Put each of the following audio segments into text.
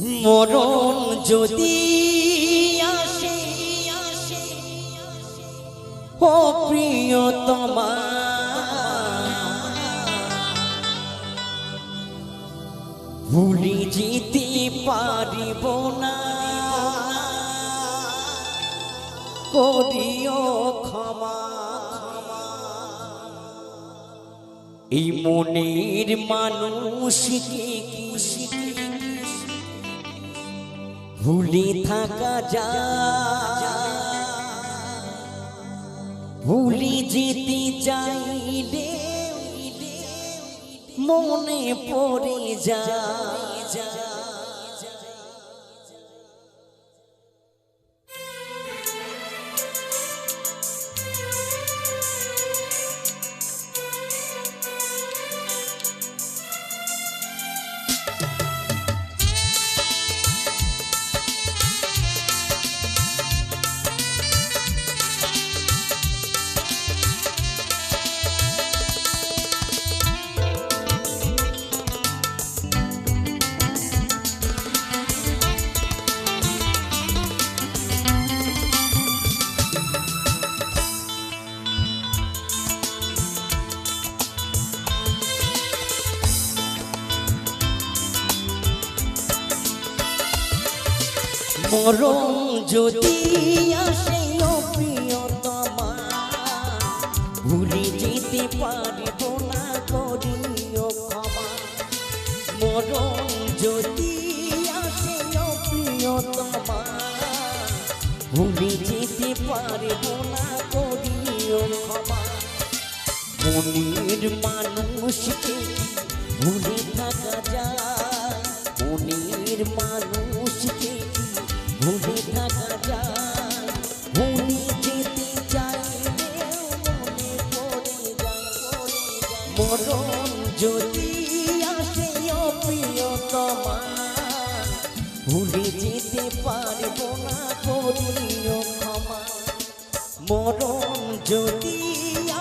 মরণ যদি আসে, ও প্রিয়তমা, ভুলি যেতে পারিব না। করিও ক্ষমা। এই মনের মানুষ কি মানুষকে ভুলে থাকা যা। ভুলে যেতে চাইলে মনে পড়ে যায় মরণ যদি আসে প্রিয়তমা, ভুলে যেতে পারব না করিও ক্ষমা। মরণ যদি আসে প্রিয়তমা, ভুলে যেতে পারব না করিও ক্ষমা। মনের মানুষকে ভুলে থাকা যায় মানুষকে ভুলে থাকা যায় ভুলে যেতে চাইলে মনে পড়ে প্রিয়তমা ভুলে যেতে পারব না করিও ক্ষমা মরণ যদি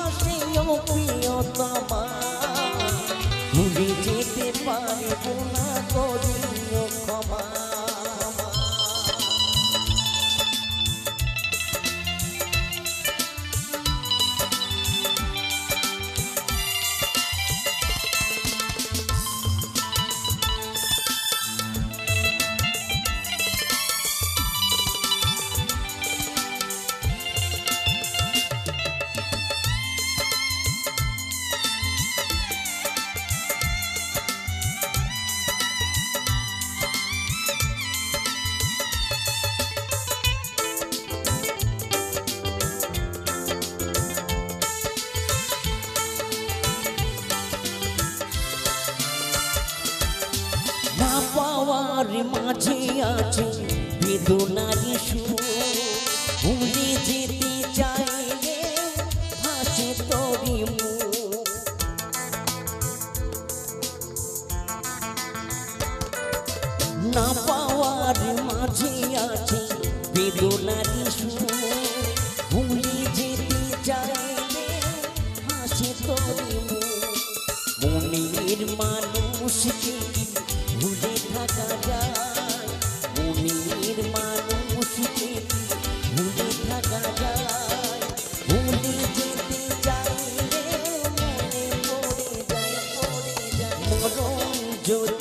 আসে প্রিয়তমা ভুলে যেতে পারব না করিও আছে বেদনার সুর ভুলে যেতে চাইলে না পাওয়ার মাঝে আছে বেদনার সুর যেতে চাইলে হাসে তোরি মনের মানুষকে ভুলে থাকা যায়। মরণ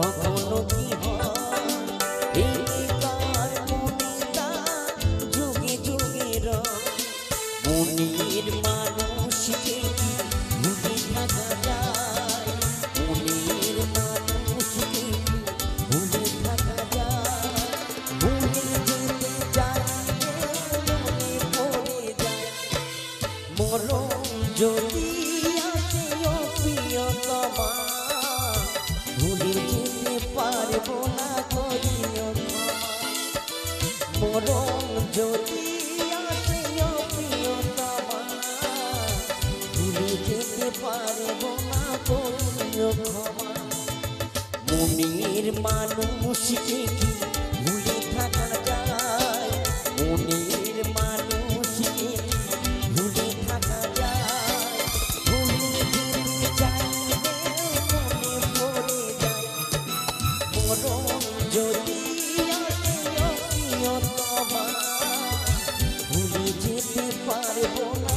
我走路 ক্ষমা মনির মানুষকে ভুলে থাকা যায়। মনির মানুষকে ভুলে থাকা যায়। ভুলে মনে যদি ভুলে যেতে পারব না